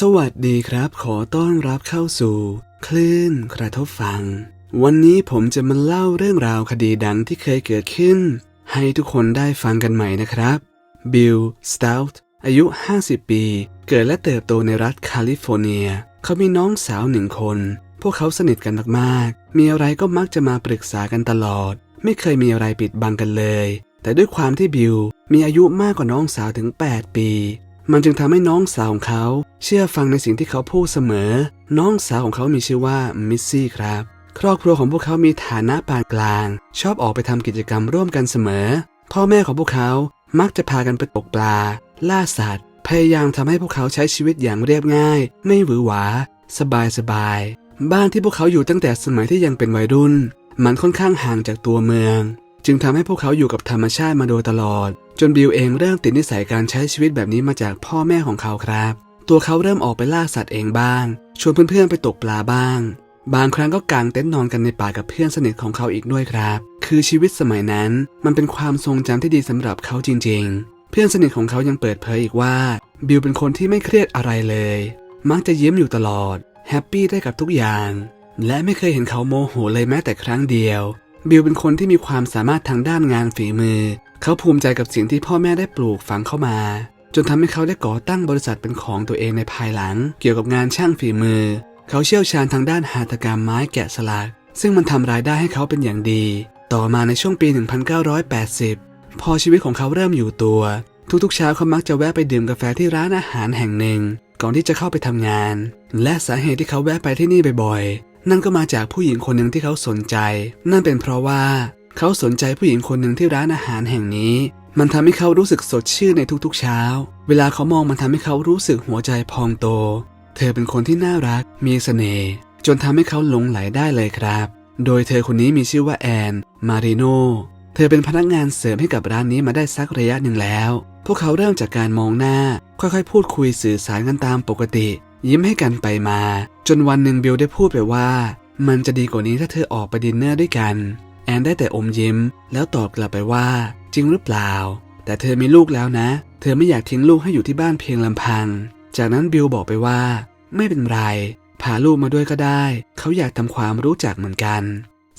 สวัสดีครับ ขอต้อนรับเข้าสู่ คลื่นกระทบฟัง วันนี้ผมจะมาเล่าเรื่องราวคดีดังที่เคยเกิดขึ้น ให้ทุกคนได้ฟังกันใหม่นะครับ บิล สต u ตอายุ 50 ปี เกิดและเติบโตในรัฐแคลิฟอร์เนีย เขามีน้องสาวหนึ่งคน พวกเขาสนิทกันมากๆ มีอะไรก็มักจะมาปรึกษากันตลอด ไม่เคยมีอะไรปิดบังกันเลย แต่ด้วยความที่บิลมีอายุมากกว่าน้องสาวถึง 8 ปี มันจึงทำให้น้องสาวของเขา เชื่อฟังในสิ่งที่เขาพูดเสมอ น้องสาวของเขามีชื่อว่ามิสซี่ครับ ครอบครัวของพวกเขามีฐานะปานกลาง ชอบออกไปทำกิจกรรมร่วมกันเสมอ พ่อแม่ของพวกเขามักจะพากันไปตกปลา ล่าสัตว์ พยายามทำให้พวกเขาใช้ชีวิตอย่างเรียบง่าย ไม่หวือหวา สบายสบายๆบ้านที่พวกเขาอยู่ตั้งแต่สมัยที่ยังเป็นวัยรุ่น มันค่อนข้างห่างจากตัวเมือง จึงทำให้พวกเขาอยู่กับธรรมชาติมาโดยตลอด จนบิลเองเริ่มติดนิสัยการใช้ชีวิตแบบนี้มาจากพ่อแม่ของเขาครับ ตัวเขาเริ่มออกไปล่าสัตว์เองบ้าง ชวนเพื่อนๆไปตกปลาบ้าง บางครั้งก็กางเต็นท์นอนกันในป่ากับเพื่อนสนิทของเขาอีกด้วยครับ คือชีวิตสมัยนั้นมันเป็นความทรงจำที่ดีสำหรับเขาจริง ๆ เพื่อนสนิทของเขายังเปิดเผยอีกว่า บิลเป็นคนที่ไม่เครียดอะไรเลย มักจะยิ้มอยู่ตลอดแฮปปี้ได้กับทุกอย่าง และไม่เคยเห็นเขาโมโหเลยแม้แต่ครั้งเดียว บิลเป็นคนที่มีความสามารถทางด้านงานฝีมือ เขาภูมิใจกับสิ่งที่พ่อแม่ได้ปลูกฝังเข้ามา จนทำให้เขาได้ก่อตั้งบริษัทเป็นของตัวเองในภายหลัง เกี่ยวกับงานช่างฝีมือ เขาเชี่ยวชาญทางด้านหัตถกรรมไม้แกะสลัก ซึ่งมันทำรายได้ให้เขาเป็นอย่างดี ต่อมาในช่วงปี 1980 พอชีวิตของเขาเริ่มอยู่ตัว ทุกๆเช้าเขามักจะแวะไปดื่มกาแฟที่ร้านอาหารแห่งหนึ่ง ก่อนที่จะเข้าไปทำงาน และสาเหตุที่เขาแวะไปที่นี่บ่อย นั่นก็มาจากผู้หญิงคนหนึ่งที่เขาสนใจ นั่นเป็นเพราะว่าเขาสนใจผู้หญิงคนหนึ่งที่ร้านอาหารแห่งนี้ มันทำให้เขารู้สึกสดชื่นในทุกๆเช้า เวลาเขามองมันทำให้เขารู้สึกหัวใจพองโต เธอเป็นคนที่น่ารัก มีเสน่ห์จนทำให้เขาหลงไหลได้เลยครับ โดยเธอคนนี้มีชื่อว่าแอน มาริโน เธอเป็นพนักงานเสริมให้กับร้านนี้มาได้สักระยะหนึ่งแล้ว พวกเขาเริ่มจากการมองหน้า ค่อยๆ พูดคุยสื่อสารกันตามปกติ ยิ้มให้กันไปมา จนวันหนึ่งบิลได้พูดไปว่า มันจะดีกว่านี้ถ้าเธอออกไปดินเนอร์ด้วยกัน แอนได้แต่อมยิ้ม แล้วตอบกลับไปว่า จริงหรือเปล่า แต่เธอมีลูกแล้วนะ เธอไม่อยากทิ้งลูกให้อยู่ที่บ้านเพียงลำพัง จากนั้นบิลบอกไปว่า ไม่เป็นไรพาลูกมาด้วยก็ได้ เขาอยากทำความรู้จักเหมือนกัน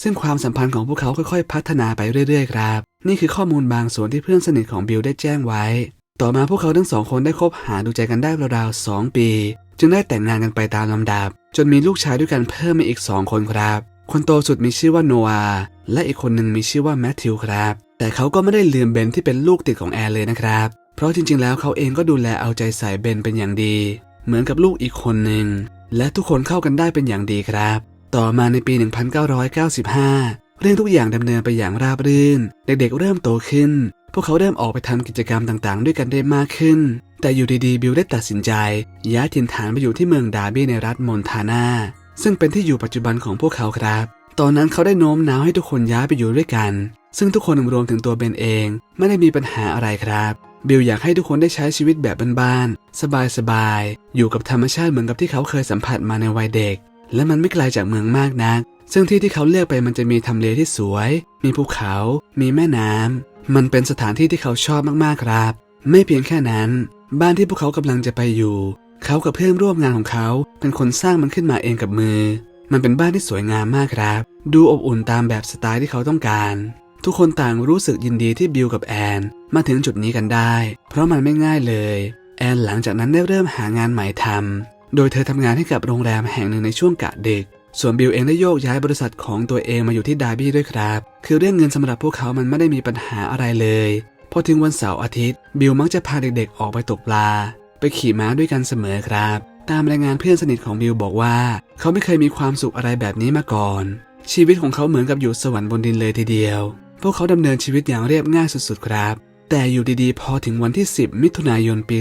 ซึ่งความสัมพันธ์ของพวกเขาค่อยๆ พัฒนาไปเรื่อยๆ ครับ นี่คือข้อมูลบางส่วนที่เพื่อนสนิทของบิลได้แจ้งไว้ ต่อมาพวกเขาทั้งสองคนได้คบหาดูใจกันได้ราวๆสองปี จึงได้แต่งงานกันไปตามลำดับ จนมีลูกชายด้วยกันเพิ่มมาอีกสองคนครับ คนโตสุดมีชื่อว่าโนอาห์และอีกคนหนึ่งมีชื่อว่าแมทธิวครับ แต่เขาก็ไม่ได้ลืมเบนที่เป็นลูกติดของแอนเลยนะครับ เพราะจริงๆ แล้วเขาเองก็ดูแลเอาใจใส่เบนเป็นอย่างดี เหมือนกับลูกอีกคนหนึ่งและทุกคนเข้ากันได้เป็นอย่างดีครับ ต่อมาในปี 1995 เรื่องทุกอย่างดำเนินไปอย่างราบรื่น เด็กๆเริ่มโตขึ้น พวกเขาเริ่มออกไปทำกิจกรรมต่างๆ ด้วยกันได้มากขึ้น แต่อยู่ดีๆ บิลได้ตัดสินใจ ย้ายถิ่นฐานไปอยู่ที่เมืองดาร์บี้ในรัฐมอนทานาซึ่งเป็นที่อยู่ปัจจุบันของพวกเขาครับ ตอนนั้นเขาได้โน้มน้าวให้ทุกคนย้ายไปอยู่ด้วยกัน ซึ่งทุกคนรวมถึงตัวเบนเอง ไม่ได้มีปัญหาอะไรครับ บิลอยากให้ทุกคนได้ใช้ชีวิตแบบบ้านๆสบายๆอยู่กับธรรมชาติเหมือนกับที่เขาเคยสัมผัสมาในวัยเด็ก และมันไม่ไกลจากเมืองมากนักซึ่งที่ที่เขาเลือกไปมันจะมีทำเลที่สวย มีภูเขา มีแม่น้ำ มันเป็นสถานที่ที่เขาชอบมากๆครับ ไม่เพียงแค่นั้น บ้านที่พวกเขากำลังจะไปอยู่ เขากับเพื่อนร่วมงานของเขาเป็นคนสร้างมันขึ้นมาเองกับมือ มันเป็นบ้านที่สวยงามมากครับ ดูอบอุ่นตามแบบสไตล์ที่เขาต้องการ ทุกคนต่างรู้สึกยินดีที่บิลกับแอนมาถึงจุดนี้กันได้ เพราะมันไม่ง่ายเลย แอนหลังจากนั้นได้เริ่มหางานใหม่ทำโดยเธอทำงานให้กับโรงแรมแห่งหนึ่งในช่วงกะดึก ส่วนบิลเองได้โยกย้ายบริษัทของตัวเองมาอยู่ที่ดาร์บี้ด้วยครับ คือเรื่องเงินสำหรับพวกเขามันไม่ได้มีปัญหาอะไรเลยพอถึงวันเสาร์อาทิตย์ บิลมักจะพาเด็กๆออกไปตกปลา ไปขี่ม้าด้วยกันเสมอครับ ตามรายงานเพื่อนสนิทของบิลบอกว่า เขาไม่เคยมีความสุขอะไรแบบนี้มาก่อน ชีวิตของเขาเหมือนกับอยู่สวรรค์บนดินเลยทีเดียว พวกเขาดำเนินชีวิตอย่างเรียบง่ายสุดๆครับ แต่อยู่ดีๆ พอถึงวันที่ 10 มิถุนายนปี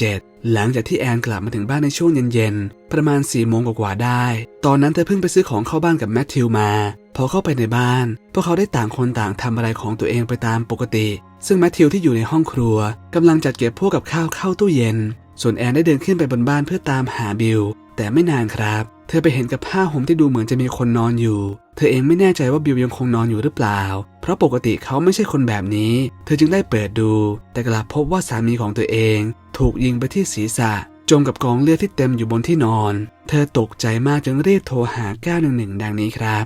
2007 หลังจากที่แอนกลับมาถึงบ้านในช่วงเย็นๆ ประมาณ4โมงกว่าๆได้ ตอนนั้นเธอเพิ่งไปซื้อของเข้าบ้านกับแมทธิวมา พอเข้าไปในบ้าน พวกเขาได้ต่างคนต่างทำอะไรของตัวเองไปตามปกติ ซึ่งแมทธิวที่อยู่ในห้องครัวกำลังจัดเก็บพวกกับข้าวเข้าตู้เย็น ส่วนแอนได้เดินขึ้นไปบนบ้านเพื่อตามหาบิล แต่ไม่นานครับ เธอไปเห็นกับผ้าห่มที่ดูเหมือนจะมีคนนอนอยู่ เธอเองไม่แน่ใจว่าบิลยังคงนอนอยู่หรือเปล่า เพราะปกติเขาไม่ใช่คนแบบนี้ เธอจึงได้เปิดดู แต่กลับพบว่าสามีของตัวเอง ถูกยิงไปที่ศีรษะ จมกับกองเลือดที่เต็มอยู่บนที่นอน เธอตกใจมากจึงรีบโทรหา 911 ดังนี้ครับ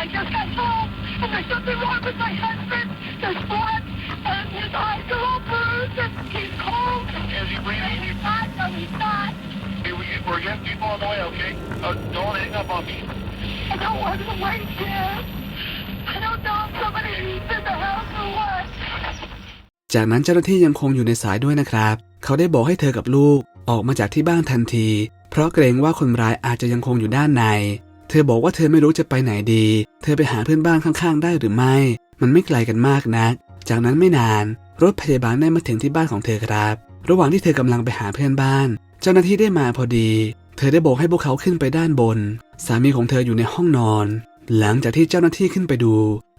I just got home, and there's something wrong with my husband. There's blood, and his eyes are all bruised, and he's cold. Is he breathing? He's not, no, he's not. Hey, we, we're getting people on the way, okay? Uh, don't hang up on me. I don't want to wait here. I don't know if somebody's in the house or what. จากนั้นเจ้าหน้าที่ยังคงอยู่ในสายด้วยนะครับ เขาได้บอกให้เธอกับลูกออกมาจากที่บ้านทันที เพราะเกรงว่าคนร้ายอาจจะยังคงอยู่ด้านใน เธอบอกว่าเธอไม่รู้จะไปไหนดี เธอไปหาเพื่อนบ้านข้างๆ ได้หรือไม่ มันไม่ไกลกันมากนัก จากนั้นไม่นาน รถพยาบาลได้มาถึงที่บ้านของเธอครับ ระหว่างที่เธอกำลังไปหาเพื่อนบ้าน เจ้าหน้าที่ได้มาพอดี เธอได้บอกให้พวกเขาขึ้นไปด้านบน สามีของเธออยู่ในห้องนอน หลังจากที่เจ้าหน้าที่ขึ้นไปดู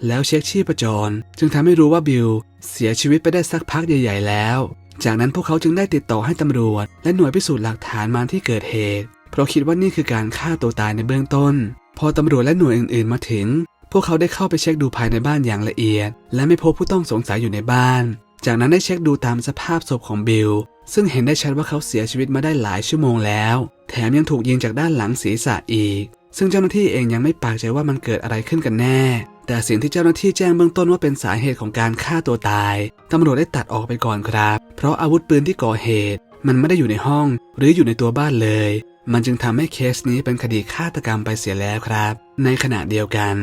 แล้วเช็คชีพจร จึงทำให้รู้ว่าบิลเสียชีวิตไปได้สักพักใหญ่ ๆ แล้ว จากนั้นพวกเขาจึงได้ติดต่อให้ตำรวจ และหน่วยพิสูจน์หลักฐานมาที่เกิดเหตุ เพราะคิดว่านี่คือการฆ่าตัวตายในเบื้องต้น พอตำรวจและหน่วยอื่น ๆ มาถึง พวกเขาได้เข้าไปเช็คดูภายในบ้านอย่างละเอียด และไม่พบผู้ต้องสงสัยอยู่ในบ้าน จากนั้นได้เช็คดูตามสภาพศพของบิล ซึ่งเห็นได้ชัดว่าเขาเสียชีวิตมาได้หลายชั่วโมงแล้ว แถมยังถูกยิงจากด้านหลังศีรษะอีก ซึ่งเจ้าหน้าที่เองยังไม่ปากใจว่ามันเกิดอะไรขึ้นกันแน่ แต่สิ่งที่เจ้าหน้าที่แจ้งเบื้องต้นว่าเป็นสาเหตุของการฆ่าตัวตายตำรวจได้ตัดออกไปก่อนครับ เพราะอาวุธปืนที่ก่อเหตุ มันไม่ได้อยู่ในห้อง หรืออยู่ในตัวบ้านเลย มันจึงทำให้เคสนี้เป็นคดีฆาตกรรมไปเสียแล้วครับ ในขณะเดียวกัน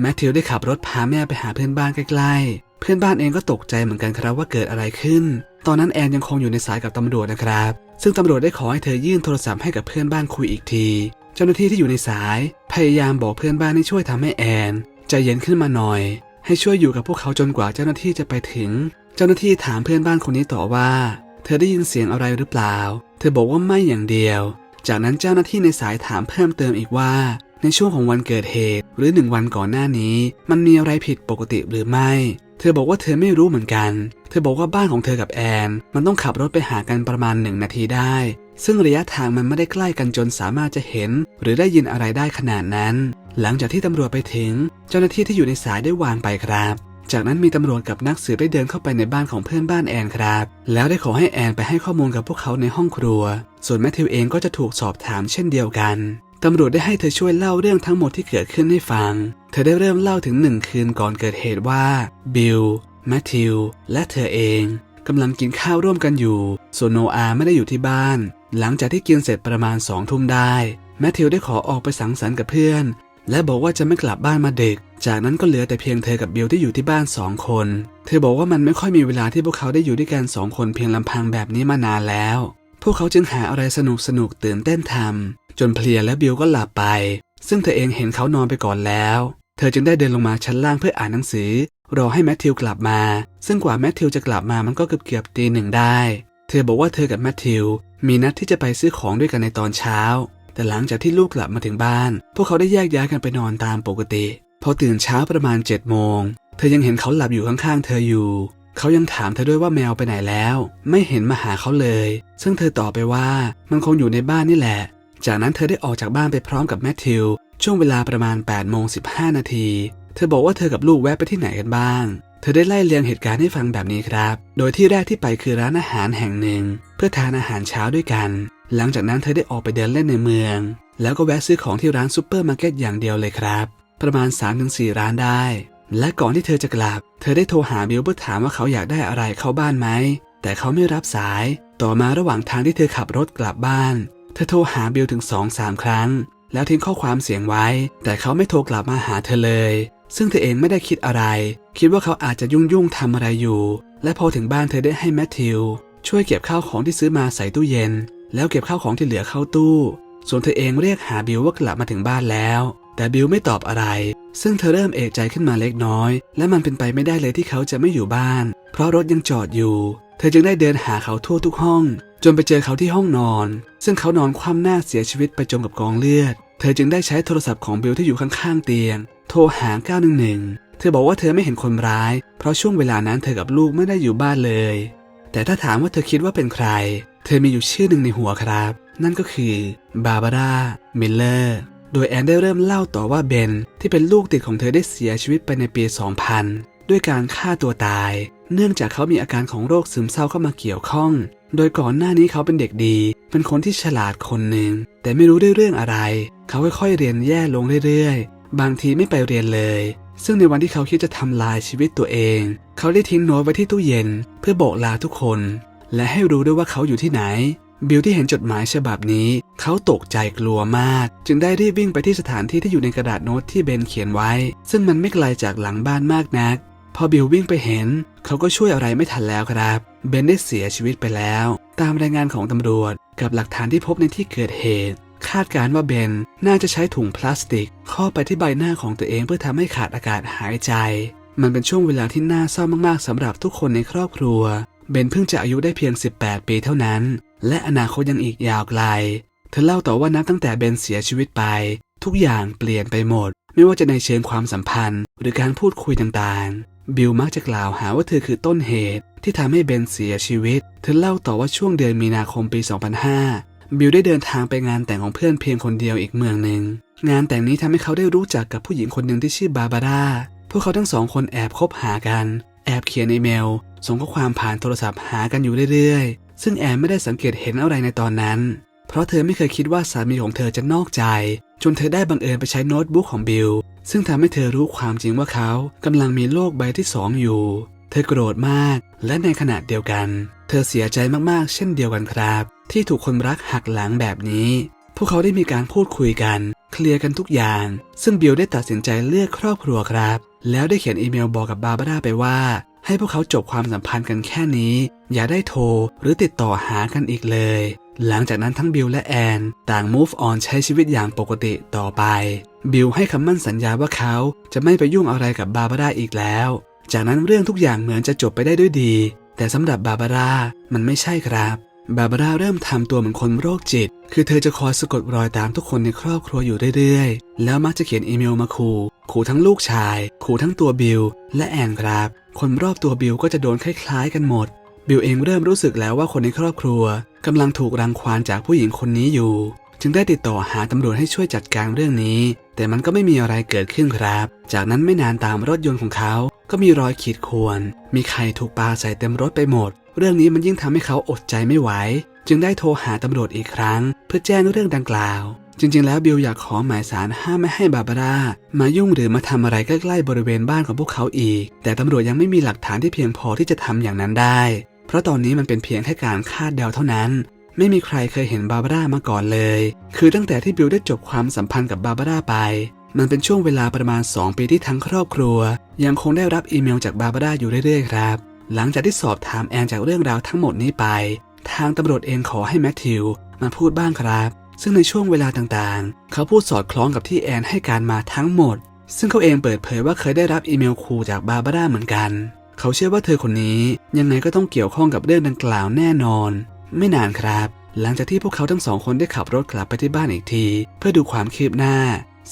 แมทธิวได้ขับรถพาแม่ไปหาเพื่อนบ้านใกล้ๆ เพื่อนบ้านเองก็ตกใจเหมือนกันครับว่าเกิดอะไรขึ้น ตอนนั้นแอนยังคงอยู่ในสายกับตำรวจนะครับ ซึ่งตำรวจได้ขอให้เธอยื่นโทรศัพท์ให้กับเพื่อนบ้านคุยอีกที เจ้าหน้าที่ที่อยู่ในสาย พยายามบอกเพื่อนบ้านให้ช่วยทำให้แอนใจเย็นขึ้นมาหน่อย ให้ช่วยอยู่กับพวกเขาจนกว่าเจ้าหน้าที่จะไปถึง เจ้าหน้าที่ถามเพื่อนบ้านคนนี้ต่อว่า เธอได้ยินเสียงอะไรหรือเปล่า เธอบอกว่าไม่อย่างเดียว จากนั้นเจ้าหน้าที่ในสายถามเพิ่มเติมอีกว่า ในช่วงของวันเกิดเหตุ หรือหนึ่งวันก่อนหน้านี้ มันมีอะไรผิดปกติหรือไม่ เธอบอกว่าเธอไม่รู้เหมือนกัน เธอบอกว่าบ้านของเธอกับแอน มันต้องขับรถไปหากันประมาณหนึ่งนาทีได้ ซึ่งระยะทางมันไม่ได้ใกล้กันจนสามารถจะเห็น หรือได้ยินอะไรได้ขนาดนั้น หลังจากที่ตำรวจไปถึง เจ้าหน้าที่ที่อยู่ในสายได้วางไปครับจากนั้นมีตำรวจกับนักสืบได้เดินเข้าไปในบ้านของเพื่อนบ้านแอนครับ แล้วได้ขอให้แอนไปให้ข้อมูลกับพวกเขาในห้องครัว ส่วนแมทธิวเองก็จะถูกสอบถามเช่นเดียวกัน ตำรวจได้ให้เธอช่วยเล่าเรื่องทั้งหมดที่เกิดขึ้นให้ฟัง เธอได้เริ่มเล่าถึงหนึ่งคืนก่อนเกิดเหตุว่า บิล แมทธิว และเธอเองกำลังกินข้าวร่วมกันอยู่ ส่วนโนอาไม่ได้อยู่ที่บ้าน หลังจากที่กินเสร็จประมาณสองทุ่มได้ แมทธิวได้ขอออกไปสังสรรค์กับเพื่อน และบอกว่าจะไม่กลับบ้านมาดึก จากนั้นก็เหลือแต่เพียงเธอกับบิลที่อยู่ที่บ้านสองคน เธอบอกว่ามันไม่ค่อยมีเวลาที่พวกเขาได้อยู่ด้วยกันสองคนเพียงลำพังแบบนี้มานานแล้ว พวกเขาจึงหาอะไรสนุกสนุกตื่นเต้นทำ จนเพลียและบิลก็หลับไป ซึ่งเธอเองเห็นเขานอนไปก่อนแล้ว เธอจึงได้เดินลงมาชั้นล่างเพื่ออ่านหนังสือ รอให้แมทธิวกลับมา ซึ่งกว่าแมทธิวจะกลับมามันก็เกือบเกือบตีหนึ่งได้ เธอบอกว่าเธอกับแมทธิวมีนัดที่จะไปซื้อของด้วยกันในตอนเช้า แต่หลังจากที่ลูกกลับมาถึงบ้าน พวกเขาได้แยกย้ายกันไปนอนตามปกติ พอตื่นเช้าประมาณ7จ็ดโมง เธอยังเห็นเขาหลับอยู่ข้างๆ เธออยู่ เขายังถามเธอด้วยว่าแมวไปไหนแล้ว ไม่เห็นมาหาเขาเลย ซึ่งเธอตอบไปว่ามันคงอยู่ในบ้านนี่แหละ จากนั้นเธอได้ออกจากบ้านไปพร้อมกับแมทธิว ช่วงเวลาประมาณ8โมง15 นาที เธอบอกว่าเธอกับลูกแวะไปที่ไหนกันบ้าง เธอได้ไล่เรียงเหตุการณ์ให้ฟังแบบนี้ครับ โดยที่แรกที่ไปคือร้านอาหารแห่งหนึ่ง เพื่อทานอาหารเช้าด้วยกัน หลังจากนั้นเธอได้ออกไปเดินเล่นในเมือง แล้วก็แวะซื้อของที่ร้านซูเปอร์มาร์เก็ตอย่างเดียวเลยครับ ประมาณ 3-4 ร้านได้ และก่อนที่เธอจะกลับ เธอได้โทรหาบิลเพื่อถามว่าเขาอยากได้อะไรเข้าบ้านไหม แต่เขาไม่รับสาย ต่อมาระหว่างทางที่เธอขับรถกลับบ้าน เธอโทรหาบิลถึง2-3ครั้ง แล้วทิ้งข้อความเสียงไว้ แต่เขาไม่โทรกลับมาหาเธอเลย ซึ่งเธอเองไม่ได้คิดอะไร คิดว่าเขาอาจจะยุ่งยุ่งทำอะไรอยู่ และพอถึงบ้านเธอได้ให้แมทธิว ช่วยเก็บข้าวของที่ซื้อมาใส่ตู้เย็น แล้วเก็บข้าวของที่เหลือเข้าตู้ ส่วนเธอเองเรียกหาบิลว่ากลับมาถึงบ้านแล้ว แต่บิลไม่ตอบอะไร ซึ่งเธอเริ่มเอกใจขึ้นมาเล็กน้อย และมันเป็นไปไม่ได้เลยที่เขาจะไม่อยู่บ้าน เพราะรถยังจอดอยู่ เธอจึงได้เดินหาเขาทั่วทุกห้อง จนไปเจอเขาที่ห้องนอน ซึ่งเขานอนคว่ำหน้าเสียชีวิตไปจมกับกองเลือด เธอจึงได้ใช้โทรศัพท์ของบิลที่อยู่ข้างๆเตียง โทรหา 911 เธอบอกว่าเธอไม่เห็นคนร้าย เพราะช่วงเวลานั้นเธอกับลูกไม่ได้อยู่บ้านเลย แต่ถ้าถามว่าเธอคิดว่าเป็นใคร เธอมีอยู่ชื่อหนึ่งในหัวครับ นั่นก็คือบาบาร่ามิลเลอร์โดยแอนได้เริ่มเล่าต่อว่าเบนที่เป็นลูกติดของเธอได้เสียชีวิตไปในปี 2000 ด้วยการฆ่าตัวตาย เนื่องจากเขามีอาการของโรคซึมเศร้าเข้ามาเกี่ยวข้อง โดยก่อนหน้านี้เขาเป็นเด็กดี เป็นคนที่ฉลาดคนหนึ่ง แต่ไม่รู้ด้วยเรื่องอะไร เขาค่อยๆเรียนแย่ลงเรื่อยๆ บางทีไม่ไปเรียนเลย ซึ่งในวันที่เขาคิดจะทำลายชีวิตตัวเอง เขาได้ทิ้งโน้ตไว้ที่ตู้เย็น เพื่อบอกลาทุกคน และให้รู้ด้วยว่าเขาอยู่ที่ไหน บิลที่เห็นจดหมายฉบับนี้ เขาตกใจกลัวมาก จึงได้รีบวิ่งไปที่สถานที่ที่อยู่ในกระดาษโน้ตที่เบนเขียนไว้ ซึ่งมันไม่ไกลจากหลังบ้านมากนัก พอบิลวิ่งไปเห็น เขาก็ช่วยอะไรไม่ทันแล้วครับ เบนได้เสียชีวิตไปแล้ว ตามรายงานของตำรวจ กับหลักฐานที่พบในที่เกิดเหตุ คาดการณ์ว่าเบนน่าจะใช้ถุงพลาสติกครอบไปที่ใบหน้าของตัวเองเพื่อทำให้ขาดอากาศหายใจ มันเป็นช่วงเวลาที่น่าเศร้ามากๆสำหรับทุกคนในครอบครัว เบนเพิ่งจะอายุได้เพียง 18 ปีเท่านั้น และอนาคตยังอีกยาวไกล เธอเล่าต่อว่านับตั้งแต่เบนเสียชีวิตไป ทุกอย่างเปลี่ยนไปหมด ไม่ว่าจะในเชิงความสัมพันธ์ หรือการพูดคุยต่างๆ บิลมักจะกล่าวหาว่าเธอคือต้นเหตุ ที่ทำให้เบนเสียชีวิต เธอเล่าต่อว่าช่วงเดือนมีนาคมปี 2005 บิลได้เดินทางไปงานแต่งของเพื่อนเพียงคนเดียวอีกเมืองหนึ่ง งานแต่งนี้ทำให้เขาได้รู้จักกับผู้หญิงคนหนึ่งที่ชื่อบาบาร่า พวกเขาทั้งสองคนแอบคบหากัน แอบเขียนอีเมล ส่งข้อความผ่านโทรศัพท์หากันอยู่เรื่อยๆ ซึ่งแอนไม่ได้สังเกตเห็นอะไรในตอนนั้น เพราะเธอไม่เคยคิดว่าสามีของเธอจะนอกใจ จนเธอได้บังเอิญไปใช้โน้ตบุ๊กของบิล ซึ่งทำให้เธอรู้ความจริงว่าเขากำลังมีโลกใบที่สองอยู่ เธอโกรธมาก และในขณะเดียวกัน เธอเสียใจมากๆ เช่นเดียวกันครับ ที่ถูกคนรักหักหลังแบบนี้ พวกเขาได้มีการพูดคุยกัน เคลียร์กันทุกอย่าง ซึ่งบิลได้ตัดสินใจเลือกครอบครัวครับ แล้วได้เขียนอีเมลบอกกับบาบาร่าไปว่า ให้พวกเขาจบความสัมพันธ์กันแค่นี้ อย่าได้โทรหรือติดต่อหากันอีกเลย หลังจากนั้นทั้งบิลและแอนต่าง move on ใช้ชีวิตอย่างปกติต่อไป บิลให้คำมั่นสัญญาว่าเขาจะไม่ไปยุ่งอะไรกับบาบาร่าอีกแล้ว จากนั้นเรื่องทุกอย่างเหมือนจะจบไปได้ด้วยดี แต่สำหรับบาบาร่ามันไม่ใช่ครับ บาบาร่าเริ่มทำตัวเหมือนคนโรคจิต คือเธอจะคอยสะกดรอยตามทุกคนในครอบครัวอยู่เรื่อยๆ แล้วมักจะเขียนอีเมลมาขู่ขู่ทั้งลูกชาย ขู่ทั้งตัวบิลและแอนครับ คนรอบตัวบิลก็จะโดนคล้ายๆกันหมด บิลเองเริ่มรู้สึกแล้วว่าคนในครอบครัวกำลังถูกรังควานจากผู้หญิงคนนี้อยู่ จึงได้ติดต่อหาตำรวจให้ช่วยจัดการเรื่องนี้ แต่มันก็ไม่มีอะไรเกิดขึ้นครับ จากนั้นไม่นานตามรถยนต์ของเขา ก็มีรอยขีดข่วน มีใครถูกปาใส่เต็มรถไปหมด เรื่องนี้มันยิ่งทำให้เขาอดใจไม่ไหว จึงได้โทรหาตำรวจอีกครั้ง เพื่อแจ้งเรื่องดังกล่าว จริง ๆ แล้วบิลอยากขอหมายสารห้ามไม่ให้บาบาร่ามายุ่งหรือมาทำอะไรใกล้ๆบริเวณบ้านของพวกเขาอีก แต่ตำรวจยังไม่มีหลักฐานที่เพียงพอที่จะทำอย่างนั้นได้ ราะตอนนี้มันเป็นเพียงแค่การคาดเดาเท่านั้น ไม่มีใครเคยเห็นบาบาร่ามาก่อนเลย คือตั้งแต่ที่บิลได้จบความสัมพันธ์กับบาบาร่าไป มันเป็นช่วงเวลาประมาณ 2 ปีที่ทั้งครอบครัว ยังคงได้รับอีเมลจากบาบาร่าอยู่เรื่อยๆครับ หลังจากที่สอบถามแอนจากเรื่องราวทั้งหมดนี้ไป ทางตำรวจเองขอให้แมทธิวมาพูดบ้างครับ ซึ่งในช่วงเวลาต่างๆ เขาพูดสอดคล้องกับที่แอนให้การมาทั้งหมด ซึ่งเขาเองเปิดเผยว่าเคยได้รับอีเมลขู่จากบาบาร่าเหมือนกัน เขาเชื่อว่าเธอคนนี้ยังไงก็ต้องเกี่ยวข้องกับเรื่องดังกล่าวแน่นอน ไม่นานครับ หลังจากที่พวกเขาทั้งสองคนได้ขับรถกลับไปที่บ้านอีกที เพื่อดูความคืบหน้า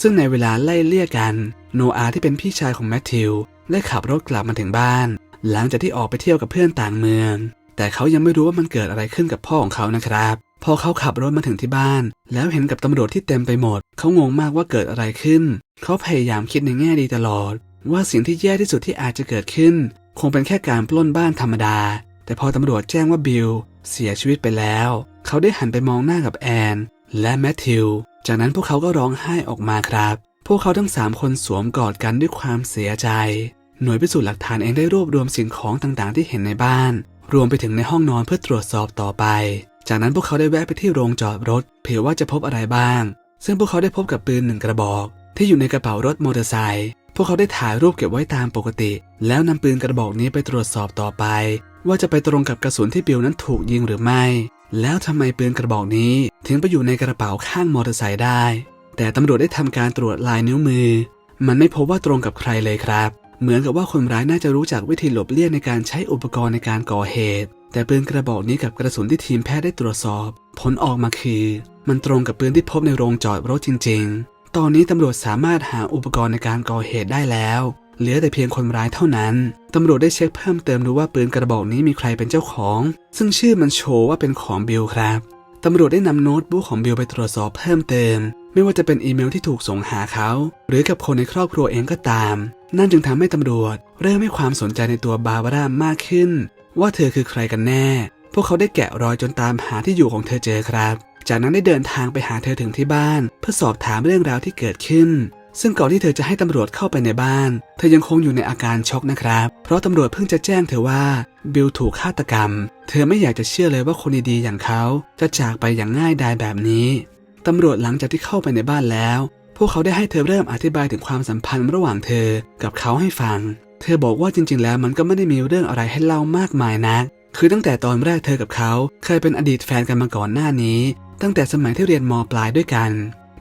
ซึ่งในเวลาไล่เลี่ยกัน โนอาที่เป็นพี่ชายของแมทธิวได้ขับรถกลับมาถึงบ้าน หลังจากที่ออกไปเที่ยวกับเพื่อนต่างเมือง แต่เขายังไม่รู้ว่ามันเกิดอะไรขึ้นกับพ่อของเขานะครับพอเขาขับรถมาถึงที่บ้าน แล้วเห็นกับตำรวจที่เต็มไปหมด เขางงมากว่าเกิดอะไรขึ้น เขาพยายามคิดในแง่ดีตลอด ว่าสิ่งที่แย่ที่สุดที่อาจจะเกิดขึ้น คงเป็นแค่การปล้นบ้านธรรมดา แต่พอตำรวจแจ้งว่าบิลเสียชีวิตไปแล้ว เขาได้หันไปมองหน้ากับแอน และแมทธิว จากนั้นพวกเขาก็ร้องไห้ออกมาครับ พวกเขาทั้งสามคนสวมกอดกันด้วยความเสียใจ หน่วยพิสูจน์หลักฐานเองได้รวบรวมสิ่งของต่างๆ ที่เห็นในบ้าน รวมไปถึงในห้องนอนเพื่อตรวจสอบต่อไป จากนั้นพวกเขาได้แวะไปที่โรงจอดรถเผื่อว่าจะพบอะไรบ้าง ซึ่งพวกเขาได้พบกับปืนหนึ่งกระบอก ที่อยู่ในกระเป๋ารถมอเตอร์ไซค์ พวกเขาได้ถ่ายรูปเก็บไว้ตามปกติ แล้วนำปืนกระบอกนี้ไปตรวจสอบต่อไป ว่าจะไปตรงกับกระสุนที่บิลนั้นถูกยิงหรือไม่ แล้วทำไมปืนกระบอกนี้ถึงไปอยู่ในกระเป๋าข้างมอเตอร์ไซค์ได้ แต่ตำรวจได้ทำการตรวจลายนิ้วมือ มันไม่พบว่าตรงกับใครเลยครับ เหมือนกับว่าคนร้ายน่าจะรู้จักวิธีหลบเลี่ยงในการใช้อุปกรณ์ในการก่อเหตุ แต่ปืนกระบอกนี้กับกระสุนที่ทีมแพทย์ได้ตรวจสอบ ผลออกมาคือ มันตรงกับปืนที่พบในโรงจอดรถจริง ๆ ตอนนี้ตำรวจสามารถหาอุปกรณ์ในการก่อเหตุได้แล้ว เหลือแต่เพียงคนร้ายเท่านั้น ตำรวจได้เช็คเพิ่มเติมดูว่าปืนกระบอกนี้มีใครเป็นเจ้าของ ซึ่งชื่อมันโชว์ว่าเป็นของบิลครับ ตำรวจได้นำโน้ตบุ๊กของบิลไปตรวจสอบเพิ่มเติม ไม่ว่าจะเป็นอีเมลที่ถูกส่งหาเขา หรือกับคนในครอบครัวเองก็ตาม นั่นจึงทำให้ตำรวจ เริ่มให้ความสนใจในตัวบาบาร่ามากขึ้น ว่าเธอคือใครกันแน่ พวกเขาได้แกะรอยจนตามหาที่อยู่ของเธอเจอครับ จากนั้นได้เดินทางไปหาเธอถึงที่บ้าน เพื่อสอบถามเรื่องราวที่เกิดขึ้น ซึ่งก่อนที่เธอจะให้ตำรวจเข้าไปในบ้าน เธอยังคงอยู่ในอาการช็อกนะครับ เพราะตำรวจเพิ่งจะแจ้งเธอว่าบิลถูกฆาตกรรม เธอไม่อยากจะเชื่อเลยว่าคนดีๆอย่างเขาจะจากไปอย่างง่ายดายแบบนี้ตำรวจหลังจากที่เข้าไปในบ้านแล้ว พวกเขาได้ให้เธอเริ่มอธิบายถึงความสัมพันธ์ระหว่างเธอกับเขาให้ฟัง เธอบอกว่าจริง ๆ แล้วมันก็ไม่ได้มีเรื่องอะไรให้เล่ามากมายนักคือตั้งแต่ตอนแรกเธอกับเขาเคยเป็นอดีตแฟนกันมาก่อนหน้านี้ ตั้งแต่สมัยที่เรียนมปลายด้วยกัน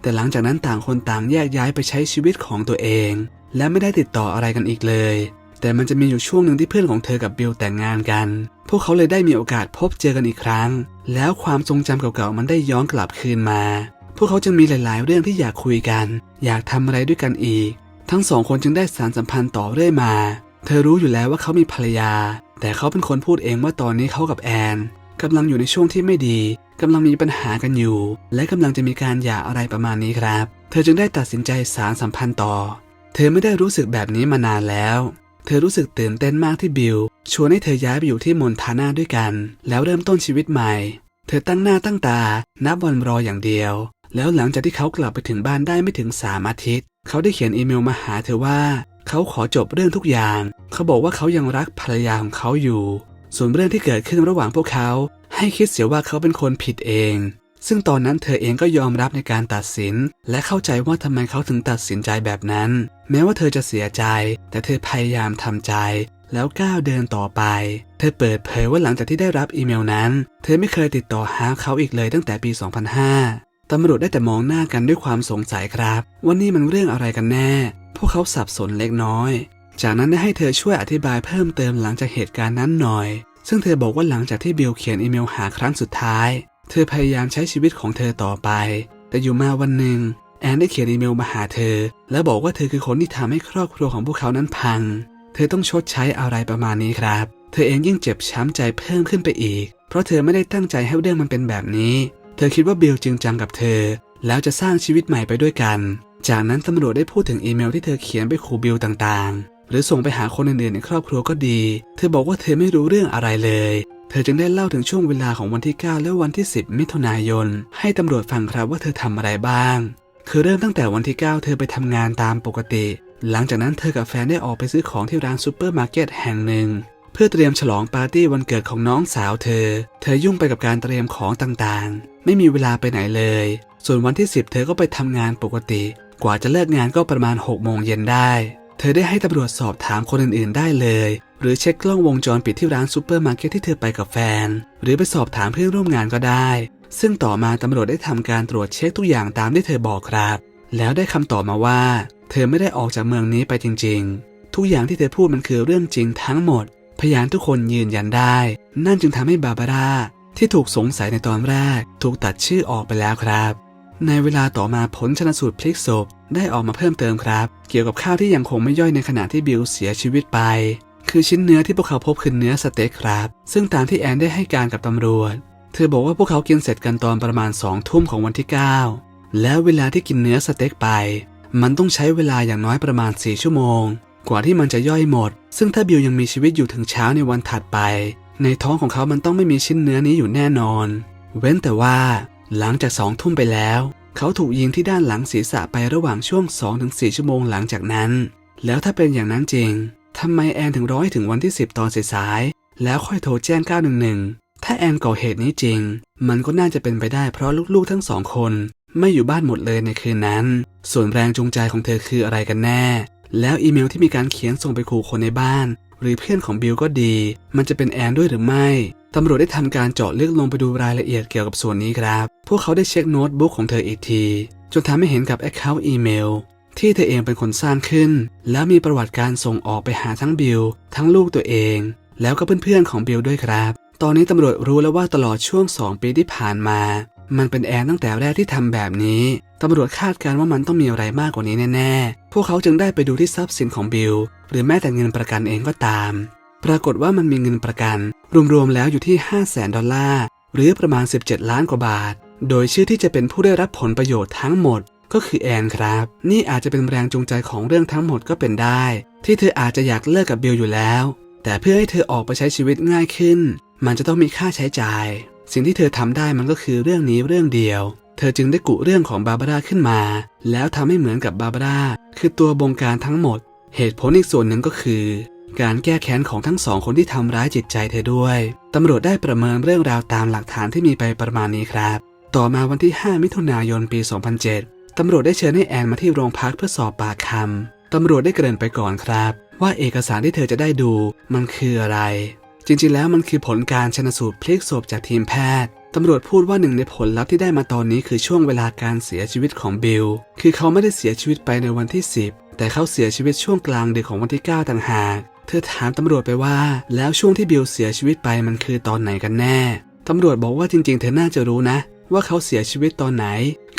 แต่หลังจากนั้นต่างคนต่างแยกย้ายไปใช้ชีวิตของตัวเอง และไม่ได้ติดต่ออะไรกันอีกเลย แต่มันจะมีอยู่ช่วงหนึ่งที่เพื่อนของเธอกับบิลแต่งงานกัน พวกเขาเลยได้มีโอกาสพบเจอกันอีกครั้ง แล้วความทรงจำเก่าๆมันได้ย้อนกลับคืนมา พวกเขาจึงมีหลาย ๆ เรื่องที่อยากคุยกัน อยากทำอะไรด้วยกันอีก ทั้งสองคนจึงได้สารสัมพันธ์ต่อเรื่อยมา เธอรู้อยู่แล้วว่าเขามีภรรยา แต่เขาเป็นคนพูดเองว่าตอนนี้เขากับแอนกำลังอยู่ในช่วงที่ไม่ดี กำลังมีปัญหากันอยู่ และกำลังจะมีการหย่าอะไรประมาณนี้ครับ เธอจึงได้ตัดสินใจสารสัมพันธ์ต่อ เธอไม่ได้รู้สึกแบบนี้มานานแล้ว เธอรู้สึกตื่นเต้นมากที่บิลชวนให้เธอย้ายไปอยู่ที่มอนทาน่าด้วยกัน แล้วเริ่มต้นชีวิตใหม่ เธอตั้งหน้าตั้งตา นับวันรออย่างเดียว แล้วหลังจากที่เขากลับไปถึงบ้านได้ไม่ถึงสามอาทิตย์ เขาได้เขียนอีเมลมาหาเธอว่าเขาขอจบเรื่องทุกอย่าง เขาบอกว่าเขายังรักภรรยาของเขาอยู่ ส่วนเรื่องที่เกิดขึ้นระหว่างพวกเขา ให้คิดเสียว่าเขาเป็นคนผิดเอง ซึ่งตอนนั้นเธอเองก็ยอมรับในการตัดสิน และเข้าใจว่าทำไมเขาถึงตัดสินใจแบบนั้น แม้ว่าเธอจะเสียใจ แต่เธอพยายามทำใจ แล้วก้าวเดินต่อไป เธอเปิดเผยว่าหลังจากที่ได้รับอีเมลนั้น เธอไม่เคยติดต่อหาเขาอีกเลยตั้งแต่ปี 2005ตำรวจได้แต่มองหน้ากันด้วยความสงสัยครับ ว่านี่มันเรื่องอะไรกันแน่ พวกเขาสับสนเล็กน้อย จากนั้นได้ให้เธอช่วยอธิบายเพิ่มเติมหลังจากเหตุการณ์นั้นหน่อย ซึ่งเธอบอกว่าหลังจากที่บิลเขียนอีเมลหาครั้งสุดท้าย เธอพยายามใช้ชีวิตของเธอต่อไป แต่อยู่มาวันหนึ่งแอนได้เขียนอีเมลมาหาเธอ และบอกว่าเธอคือคนที่ทำให้ครอบครัวของพวกเขานั้นพัง เธอต้องชดใช้อะไรประมาณนี้ครับ เธอเองยิ่งเจ็บช้ำใจเพิ่มขึ้นไปอีก เพราะเธอไม่ได้ตั้งใจให้เรื่องมันเป็นแบบนี้ เธอคิดว่าบิลจริงจังกับเธอ แล้วจะสร้างชีวิตใหม่ไปด้วยกัน จากนั้นตำรวจได้พูดถึงอีเมลที่เธอเขียนไปขู่บิลต่างๆ หรือส่งไปหาคนอื่นๆในครอบครัวก็ดี เธอบอกว่าเธอไม่รู้เรื่องอะไรเลย เธอจึงได้เล่าถึงช่วงเวลาของวันที่ 9 และวันที่ 10 มิถุนายน ให้ตำรวจฟังครับว่าเธอทำอะไรบ้าง คือเริ่มตั้งแต่วันที่ 9 เธอไปทำงานตามปกติ หลังจากนั้นเธอกับแฟนได้ออกไปซื้อของที่ร้านซูเปอร์มาร์เก็ตแห่งหนึ่งเพื่อเตรียมฉลองปาร์ตี้วันเกิดของน้องสาวเธอ เธอยุ่งไปกับการเตรียมของต่างๆ ไม่มีเวลาไปไหนเลย ส่วนวันที่ 10 เธอก็ไปทำงานปกติ กว่าจะเลิกงานก็ประมาณ6โมงเย็นได้ เธอได้ให้ตำรวจสอบถามคนอื่นๆได้เลย หรือเช็คกล้องวงจรปิดที่ร้านซูเปอร์มาร์เก็ตที่เธอไปกับแฟน หรือไปสอบถามเพื่อนร่วมงานก็ได้ ซึ่งต่อมาตำรวจได้ทำการตรวจเช็คทุกอย่างตามที่เธอบอกครับ แล้วได้คำตอบมาว่า เธอไม่ได้ออกจากเมืองนี้ไปจริง ๆ ทุกอย่างที่เธอพูดมันคือเรื่องจริงทั้งหมด พยานทุกคนยืนยันได้ นั่นจึงทำให้บาบาร่าที่ถูกสงสัยในตอนแรก ถูกตัดชื่อออกไปแล้วครับ ในเวลาต่อมาผลชนสูตรพลิกศพได้ออกมาเพิ่มเติมครับ เกี่ยวกับข้าวที่ยังคงไม่ย่อยในขณะที่บิลเสียชีวิตไป คือชิ้นเนื้อที่พวกเขาพบคือเนื้อสเต็กครับ ซึ่งตามที่แอนได้ให้การกับตำรวจ เธอบอกว่าพวกเขากินเสร็จกันตอนประมาณสองทุ่มของวันที่ 9 แล้วเวลาที่กินเนื้อสเต็กไป มันต้องใช้เวลาอย่างน้อยประมาณ 4 ชั่วโมง กว่าที่มันจะย่อยหมด ซึ่งถ้าบิลยังมีชีวิตอยู่ถึงเช้าในวันถัดไป ในท้องของเขามันต้องไม่มีชิ้นเนื้อนี้อยู่แน่นอน เว้นแต่ว่า หลังจากสองทุ่มไปแล้ว เขาถูกยิงที่ด้านหลังศีรษะไประหว่างช่วง 2-4 ชั่วโมงหลังจากนั้น แล้วถ้าเป็นอย่างนั้นจริงทำไมแอนถึงรอให้ถึงวันที่ 10 ตอนสายๆแล้วค่อยโทรแจ้ง 911 ถ้าแอนก่อเหตุนี้จริง มันก็น่าจะเป็นไปได้เพราะลูกๆทั้งสองคนไม่อยู่บ้านหมดเลยในคืนนั้น ส่วนแรงจูงใจของเธอคืออะไรกันแน่ แล้วอีเมลที่มีการเขียนส่งไปขู่คนในบ้าน หรือเพื่อนของบิลก็ดี มันจะเป็นแอนด้วยหรือไม่ตำรวจได้ทำการเจาะลึกลงไปดูรายละเอียดเกี่ยวกับส่วนนี้ครับ พวกเขาได้เช็คโน้ตบุ๊กของเธออีกที จนทำให้เห็นกับแอคเคาท์อีเมลที่เธอเองเป็นคนสร้างขึ้น แล้วมีประวัติการส่งออกไปหาทั้งบิลทั้งลูกตัวเอง แล้วก็เพื่อนๆของบิลด้วยครับ ตอนนี้ตำรวจรู้แล้วว่าตลอดช่วง 2 ปีที่ผ่านมา มันเป็นแอนตั้งแต่แรกที่ทำแบบนี้ตำรวจคาดการณ์ว่ามันต้องมีอะไรมากกว่านี้แน่ๆ พวกเขาจึงได้ไปดูที่ทรัพย์สินของบิล หรือแม้แต่เงินประกันเองก็ตาม ปรากฏว่ามันมีเงินประกัน รวมๆแล้วอยู่ที่ 5 0 0แสนดอลลาร์หรือประมาณ 17 ล้านกว่าบาท โดยชื่อที่จะเป็นผู้ได้รับผลประโยชน์ทั้งหมดก็คือแอนครับ นี่อาจจะเป็นแรงจูงใจของเรื่องทั้งหมดก็เป็นได้ ที่เธออาจจะอยากเลิกกับบิลอยู่แล้ว แต่เพื่อให้เธอออกไปใช้ชีวิตง่ายขึ้น มันจะต้องมีค่าใช้จ่าย สิ่งที่เธอทำได้มันก็คือเรื่องนี้เรื่องเดียว เธอจึงได้กุเรื่องของบาบาร่าขึ้นมา แล้วทำให้เหมือนกับบาบาร่าคือตัวบงการทั้งหมด เหตุผลอีกส่วนหนึ่งก็คือ การแก้แค้นของทั้งสองคนที่ทำร้ายจิตใจเธอด้วยตำรวจได้ประเมินเรื่องราวตามหลักฐานที่มีไปประมาณนี้ครับ ต่อมาวันที่ 5 มิถุนายนปี 2007 ตำรวจได้เชิญให้แอนมาที่โรงพักเพื่อสอบปากคำตำรวจได้เกริ่นไปก่อนครับ ว่าเอกสารที่เธอจะได้ดูมันคืออะไร จริงๆ แล้วมันคือผลการชนสูตรพลิกศพจากทีมแพทย์ตำรวจพูดว่าหนึ่งในผลลัพธ์ที่ได้มาตอนนี้คือช่วงเวลาการเสียชีวิตของบิล คือเขาไม่ได้เสียชีวิตไปในวันที่ 10 แต่เขาเสียชีวิตช่วงกลางดึกของวันที่ 9 ต่างหาก เธอถามตำรวจไปว่า แล้วช่วงที่บิลเสียชีวิตไปมันคือตอนไหนกันแน่ ตำรวจบอกว่าจริงๆ เธอน่าจะรู้นะ ว่าเขาเสียชีวิตตอนไหน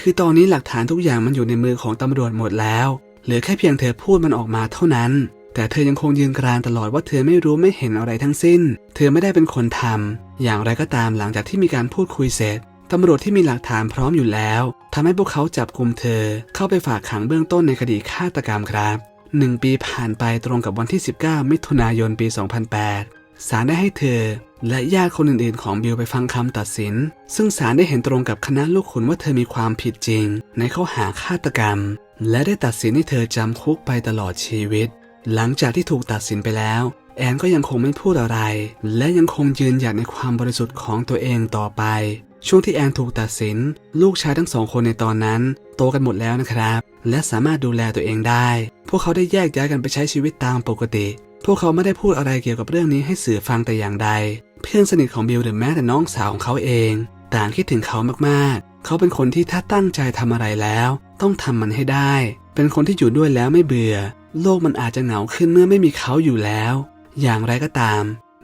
คือตอนนี้หลักฐานทุกอย่างมันอยู่ในมือของตำรวจหมดแล้ว เหลือแค่เพียงเธอพูดมันออกมาเท่านั้น แต่เธอยังคงยืนกรานตลอดว่าเธอไม่รู้ไม่เห็นอะไรทั้งสิ้น เธอไม่ได้เป็นคนทำ อย่างไรก็ตามหลังจากที่มีการพูดคุยเสร็จตำรวจที่มีหลักฐานพร้อมอยู่แล้ว ทำให้พวกเขาจับกลุ่มเธอ เข้าไปฝากขังเบื้องต้นในคดีฆาตกรรมครับหนึ่งปีผ่านไปตรงกับวันที่ 19 มิถุนายนปี 2008 ศาลได้ให้เธอ และญาติคนอื่นๆ ของบิลไปฟังคำตัดสิน ซึ่งศาลได้เห็นตรงกับคณะลูกขุนว่าเธอมีความผิดจริง ในข้อหาฆาตกรรม และได้ตัดสินให้เธอจำคุกไปตลอดชีวิต หลังจากที่ถูกตัดสินไปแล้ว แอนก็ยังคงไม่พูดอะไร และยังคงยืนหยัดในความบริสุทธิ์ของตัวเองต่อไป ช่วงที่แอนถูกตัดสิน ลูกชายทั้งสองคนในตอนนั้น โตกันหมดแล้วนะครับ และสามารถดูแลตัวเองได้ พวกเขาได้แยกย้ายกันไปใช้ชีวิตตามปกติ พวกเขาไม่ได้พูดอะไรเกี่ยวกับเรื่องนี้ให้สื่อฟังแต่อย่างใด เพื่อนสนิทของบิลหรือแม้แต่น้องสาวของเขาเอง ต่างคิดถึงเขามากๆ เขาเป็นคนที่ถ้าตั้งใจทำอะไรแล้ว ต้องทำมันให้ได้ เป็นคนที่อยู่ด้วยแล้วไม่เบื่อ โลกมันอาจจะเหงาขึ้นเมื่อไม่มีเขาอยู่แล้ว อย่างไรก็ตาม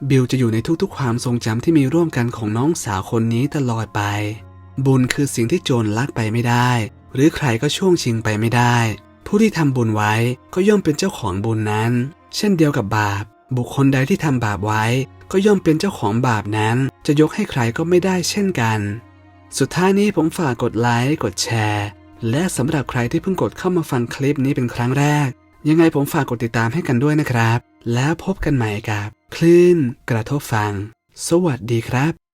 บิลจะอยู่ในทุกๆ ความทรงจำที่มีร่วมกันของน้องสาวคนนี้ตลอดไป บุญคือสิ่งที่โจรลักไปไม่ได้ หรือใครก็ช่วงชิงไปไม่ได้ ผู้ที่ทำบุญไว้ก็ย่อมเป็นเจ้าของบุญนั้น เช่นเดียวกับบาป บุคคลใดที่ทำบาปไว้ ก็ย่อมเป็นเจ้าของบาปนั้น จะยกให้ใครก็ไม่ได้เช่นกัน สุดท้ายนี้ผมฝากกดไลค์กดแชร์ และสำหรับใครที่เพิ่งกดเข้ามาฟังคลิปนี้เป็นครั้งแรก ยังไงผมฝากกดติดตามให้กันด้วยนะครับ แล้วพบกันใหม่กับ คลื่นกระทบฟัง สวัสดีครับ